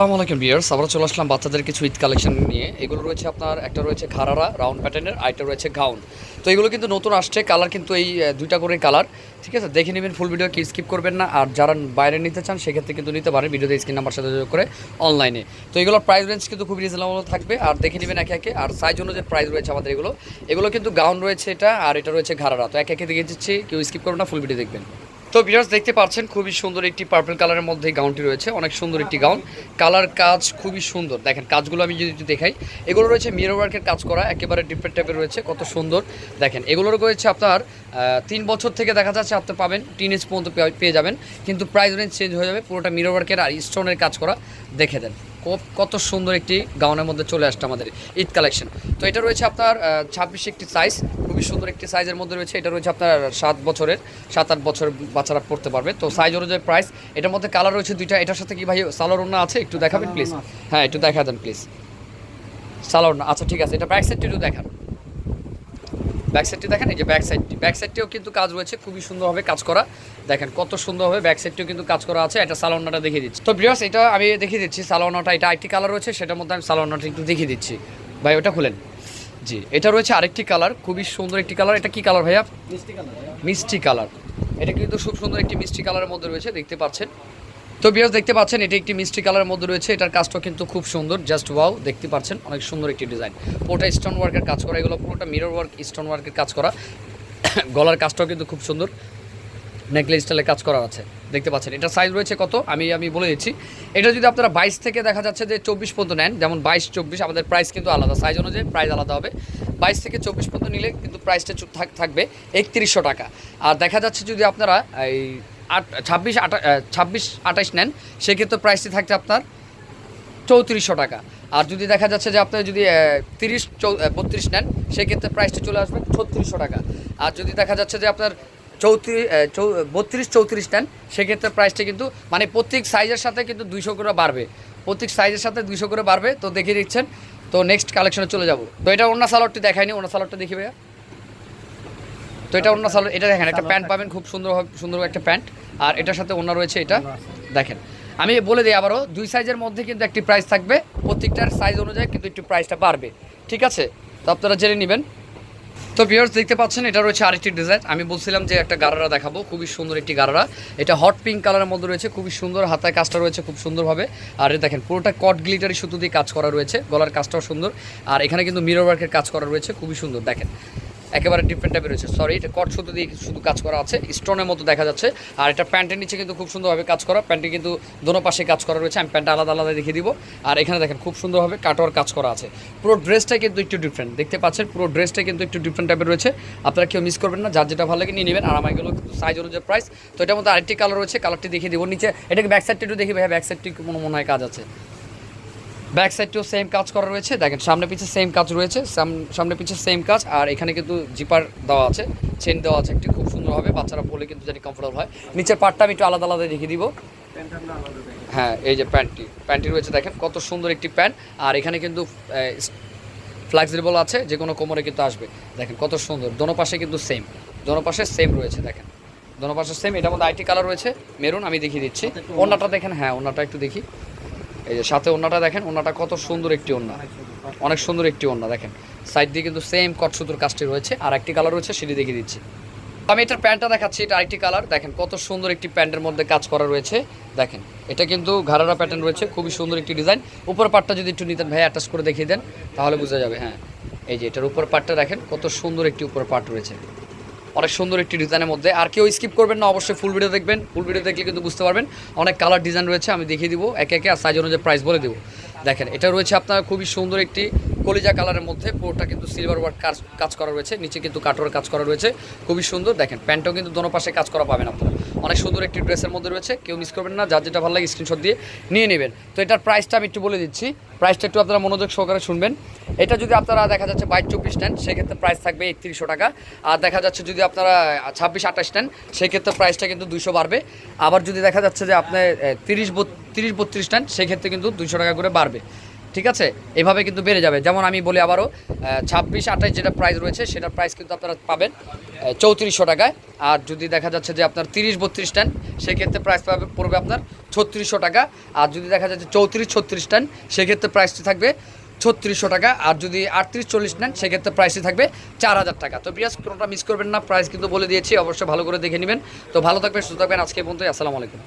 আসসালামু আলাইকুম বিয়ার্স আমরা চলে আসলাম বাচ্চাদের কিছু ঈদ কালেকশন নিয়ে। এগুলো রয়েছে আপনার, একটা রয়েছে খারারা, রাউন্ড প্যাটার্নের আরেকটা রয়েছে গাউন। তো এগুলো কিন্তু নতুন আসছে, কালার কিন্তু এই দুইটা করে কালার, ঠিক আছে? দেখে নেবেন ফুল ভিডিও কি স্কিপ করবেন না, আর যারা বাইরে নিতে চান, সেক্ষেত্রে কিন্তু নিতে পারেন, ভিডিওতে স্ক্রিন নাম্বার সাথে যোগ করে অনলাইনে তো এগুলোর প্রাইস রেঞ্জ কিন্তু খুব রিজনেবল থাকবে, আর দেখে নেবেন একে একে, আর সাইজ অনুযায়ী প্রাইস রয়েছে আমাদের এগুলো। এগুলো কিন্তু গাউন রয়েছে এটা, আর এটা রয়েছে ঘাড়ারা তো একে একে দেখে দিচ্ছি, কেউ স্কিপ করবেন না ফুল ভিডিও দেখবেন। তো ভিউয়ার্স দেখতে পাচ্ছেন খুবই সুন্দর একটি পার্পল কালারের মধ্যে গাউনটি রয়েছে। অনেক সুন্দর একটি গাউন কালার কাজ খুবই সুন্দর। দেখেন, কাজগুলো আমি যদি দেখাই, এগুলো রয়েছে মিরর ওয়ার্কের কাজ করা, একেবারে ডিফারেন্ট টাইপের রয়েছে, কত সুন্দর। দেখেন, এগুলোর রয়েছে আপনার তিন বছর থেকে দেখা যাচ্ছে আপনি পাবেন টিন এজ পর্যন্ত পেয়ে- যাবেন, কিন্তু প্রাইস রেঞ্জ চেঞ্জ হয়ে যাবে, পুরোটা মিরর ওয়ার্কের আর স্টোনের কাজ করা, দেখে দেন। কত সুন্দর একটি গাউনের মধ্যে চলে আসছে আমাদের ঈদ কালেকশন তো এটা রয়েছে আপনার ছাব্বিশ একটি সাইজ খুবই সুন্দর একটি সাইজের মধ্যে রয়েছে। এটা রয়েছে আপনার সাত বছরের সাত আট বছর বাচ্চারা পড়তে পারবে। তো সাইজ অনুযায়ী প্রাইস এটার মধ্যে কালার রয়েছে দুইটা। এটার সাথে কি ভাই সালোয়ার ওড়না আছে? একটু দেখাবেন প্লিজ হ্যাঁ একটু দেখা দেন প্লিজ সালোয়ার ওড়না আচ্ছা ঠিক আছে। এটা ব্যাক সাইডটি একটু দেখান। ব্যাক সাইডটি দেখেন এই যে ব্যাক সাইডটি ব্যাক সাইডটিও কিন্তু কাজ রয়েছে খুবই সুন্দরভাবে কাজ করা। দেখেন কত সুন্দরভাবে ব্যাক সাইডটিও কিন্তু কাজ করা আছে। এটা সালোনাটা দেখিয়ে দিচ্ছি। তো ব্রিয়াস এটা আমি দেখিয়ে দিচ্ছি। সালোনাটা এটা আরেকটি কালার রয়েছে সেটার মধ্যে আমি সালোনাটা একটু দেখিয়ে দিচ্ছি। ভাই ওটা খুলেন। জি এটা রয়েছে আরেকটি কালার খুবই সুন্দর একটি কালার। এটা কি কালার ভাইয়া? মিষ্টি কালার এটা কিন্তু খুব সুন্দর একটি মিষ্টি কালারের মধ্যে রয়েছে দেখতে পাচ্ছেন। তো বিয়াস দেখতে পাচ্ছেন এটি একটি মিষ্টি কালারের মধ্যে রয়েছে এটার কাজটা কিন্তু খুব সুন্দর জাস্ট ওয়াও দেখতে পাচ্ছেন অনেক সুন্দর একটি ডিজাইন। পুরোটা স্টোন ওয়ার্কের কাজ করা এগুলো পুরোটা মিরর ওয়ার্ক স্টোন ওয়ার্কের কাজ করা। গলার কাজটাও কিন্তু খুব সুন্দর। নেকলেস স্টাইলে কাজ করা আছে। দেখতে পাচ্ছেন এটা সাইজ রয়েছে কত? আমি আমি বলে দিচ্ছি। এটা যদি আপনারা বাইশ থেকে দেখা যাচ্ছে যে চব্বিশ পর্যন্ত নেন, যেমন বাইশ, চব্বিশ, আমাদের প্রাইস কিন্তু আলাদা। সাইজ অনুযায়ী প্রাইস আলাদা হবে। বাইশ থেকে চব্বিশ পর্যন্ত নিলে কিন্তু প্রাইসটা থাকবে একত্রিশশো টাকা। আর দেখা যাচ্ছে যদি আপনারা এই আট, ছাব্বিশ, আটা ছাব্বিশ আঠাইশ নেন, সেক্ষেত্রে প্রাইসটি থাকছে আপনার চৌত্রিশশো টাকা। আর যদি দেখা যাচ্ছে যে আপনি যদি তিরিশ, চৌ বত্রিশ নেন, সেক্ষেত্রে প্রাইসটি চলে আসবে ছত্রিশশো টাকা। আর যদি দেখা যাচ্ছে যে আপনার চৌত্রিশ বত্রিশ চৌত্রিশ নেন, সেক্ষেত্রে প্রাইসটা কিন্তু মানে প্রত্যেক সাইজের সাথে কিন্তু দুইশো করে বাড়বে। প্রত্যেক সাইজের সাথে দুইশো করে বাড়বে, তো দেখিয়ে দিচ্ছেন। তো নেক্সট কালেকশনে চলে যাব। তো এটা অন্য সালোয়ারটি দেখায়নি অন্য সালোয়ারটা দেখি ভাইয়া। তো এটা অন্য সালোয়ার এটা দেখেন, একটা প্যান্ট পাবেন, খুব সুন্দর সুন্দর একটা প্যান্ট। আর এটার সাথে অন্য রয়েছে এটা। দেখেন, আমি বলে দিই আবারও, দুই সাইজের মধ্যে কিন্তু একটি প্রাইস থাকবে, প্রত্যেকটার সাইজ অনুযায়ী কিন্তু একটু প্রাইসটা বাড়বে। ঠিক আছে? তো আপনারা জেনে নেবেন। তো বিয়ার্স দেখতে পাচ্ছেন, এটা রয়েছে আরেকটি ডিজাইন আমি বলছিলাম যে একটা গারারা দেখাবো, খুবই সুন্দর একটি গারারা। এটা হট পিঙ্ক কালারের মধ্যে রয়েছে, খুবই সুন্দর, হাতায় কাজটা রয়েছে খুব সুন্দরভাবে। আর দেখেন, পুরোটা কট গ্লিটারি সুতো দিয়ে কাজ করা রয়েছে, গলার কাজটাও সুন্দর। আর এখানে কিন্তু মিরর ওয়ার্কের কাজ করা রয়েছে, খুবই সুন্দর, দেখেন। একেবারে ডিফারেন্ট টাইপের রয়েছে। সরি এটা কট সুতো দিয়ে শুধু কাজ করা আছে। স্টোনের মতো দেখা যাচ্ছে। আর এটা প্যান্টের নিচে কিন্তু খুব সুন্দরভাবে কাজ করা। প্যান্টে কিন্তু দোনো পাশে কাজ করা রয়েছে। আমি প্যান্টটা আলাদা আলাদা দেখিয়ে দিব। আর এখানে দেখেন, খুব সুন্দরভাবে কাটোয়ার কাজ করা আছে। পুরো ড্রেসটা কিন্তু একটু ডিফারেন্ট দেখতে পাচ্ছেন, পুরো ড্রেসটা কিন্তু একটু ডিফারেন্ট টাইপের রয়েছে। আপনারা কেউ মিস করবেন না। যার যেটা ভালো লাগে নিয়ে নেবেন। আর আমার এগুলো সাইজ অনুযায়ী প্রাইস তো এটার মধ্যে আরেকটি কালার রয়েছে। কালারটি দেখিয়ে দিব। নিচে, এটাকে ব্যাক সাইডটা একটু দেখি। ভাই ব্যাক সাইডটি কোনো মনে হয় কাজ আছে। ব্যাক সাইডটিও সেম কাজ করা রয়েছে। দেখেন সামনে পিছে সেম কাজ রয়েছে। সাম- সামনে পিছে সেম কাজ। আর এখানে কিন্তু জিপার দেওয়া আছে। চেন দেওয়া আছে একটি খুব সুন্দর সুন্দরভাবে বাচ্চারা পড়লে কিন্তু যেটি কমফোর্টেবল হয়। নিচের পার্টটা আমি একটু আলাদা আলাদা দেখিয়ে দিব। হ্যাঁ এই যে প্যান্টটি প্যান্টটি রয়েছে দেখেন কত সুন্দর একটি প্যান্ট আর এখানে কিন্তু ফ্লেক্সিবল আছে যে কোনো কোমরে কিন্তু আসবে। দেখেন কত সুন্দর। দোনো পাশে কিন্তু সেম দোনো পাশে সেম রয়েছে দেখেন। দোনো পাশে সেম এটার মধ্যে আইটি কালার রয়েছে মেরুন আমি দেখিয়ে দিচ্ছি। ওনাটা দেখেন হ্যাঁ ওনাটা একটু দেখি। এই যে সাথে ওনাটা দেখেন ওনাটা কত সুন্দর একটি ওনা অনেক সুন্দর একটি ওনা দেখেন। সাইড দিয়ে কিন্তু সেম কট সুতোর কাজটি রয়েছে। আর একটি কালার রয়েছে, সেটি দেখিয়ে দিচ্ছি। আমি এটার প্যান্টটা দেখাচ্ছি, এটা আরেকটি কালার দেখেন, কত সুন্দর একটি প্যান্টের মধ্যে কাজ করা রয়েছে। দেখেন, এটা কিন্তু ঘাড়ারা প্যাটার্ন রয়েছে, খুবই সুন্দর একটি ডিজাইন উপর পাটটা যদি একটু নিতেন ভাই অ্যাটাচ করে দেখিয়ে দেন, তাহলে বোঝা যাবে হ্যাঁ। এই যে এটার উপর পাটটা দেখেন, কত সুন্দর একটি উপর পাট রয়েছে। অনেক সুন্দর একটি ডিজাইনের মধ্যে। আর কেউ স্কিপ করবেন না, অবশ্যই ফুল ভিডিও দেখবেন। ফুল ভিডিও দেখলে কিন্তু বুঝতে পারবেন অনেক কালার ডিজাইন রয়েছে, আমি দেখিয়ে দিব। একে একে আর সাইজ অনুযায়ী প্রাইস বলে দেবো। দেখেন, এটা রয়েছে আপনার খুবই সুন্দর একটি কলিজা কালারের মধ্যে পুরোটা কিন্তু সিলভার ওয়ার্ক কাজ কাজ করা রয়েছে। নিচে কিন্তু কাটোয়ার কাজ করা রয়েছে। খুবই সুন্দর। দেখেন, প্যান্টও কিন্তু দোনো পাশে কাজ করা পাবেন আপনারা। অনেক সুন্দর একটি ড্রেসের মধ্যে রয়েছে। কেউ মিস করবেন না। যার যেটা ভালো লাগে স্ক্রিনশট দিয়ে নিয়ে নেবেন। তো এটার প্রাইসটা আমি একটু বলে দিচ্ছি। প্রাইসটা একটু আপনারা মনোযোগ সহকারে শুনবেন। এটা যদি আপনারা দেখা যাচ্ছে বাইশ চব্বিশ নেন, সেক্ষেত্রে প্রাইস থাকবে একত্রিশশো টাকা। আর দেখা যাচ্ছে যদি আপনারা ছাব্বিশ, আঠাশ নেন, সেক্ষেত্রে প্রাইসটা কিন্তু দুইশো বাড়বে। আবার যদি দেখা যাচ্ছে যে আপনার তিরিশ তিরিশ, বত্রিশ নেন, সেক্ষেত্রে কিন্তু দুইশো টাকা করে বাড়বে। ঠিক আছে? এভাবে কিন্তু বেড়ে যাবে। যেমন আমি বলি আবারও ছাব্বিশ, আঠাশ যেটা প্রাইস রয়েছে, সেটার প্রাইস কিন্তু আপনারা পাবেন চৌত্রিশশো টাকায়। আর যদি দেখা যাচ্ছে যে আপনার তিরিশ, বত্রিশ টান, সেক্ষেত্রে প্রাইস পাবে, পড়বে আপনার ছত্রিশশো টাকা। আর যদি দেখা যাচ্ছে চৌত্রিশ, ছত্রিশ টান, সেক্ষেত্রে প্রাইসটি থাকবে ছত্রিশশো টাকা। আর যদি আটত্রিশ, চল্লিশ নেন, সেক্ষেত্রে প্রাইসটি থাকবে চার হাজার টাকা। তো বিয়াস, কোনোটা মিস করবেন না প্রাইস কিন্তু বলে দিয়েছি, অবশ্যই ভালো করে দেখে নেবেন। তো ভালো থাকবেন, সুস্থ থাকবেন, আজকে পর্যন্ত আসসালামু আলাইকুম।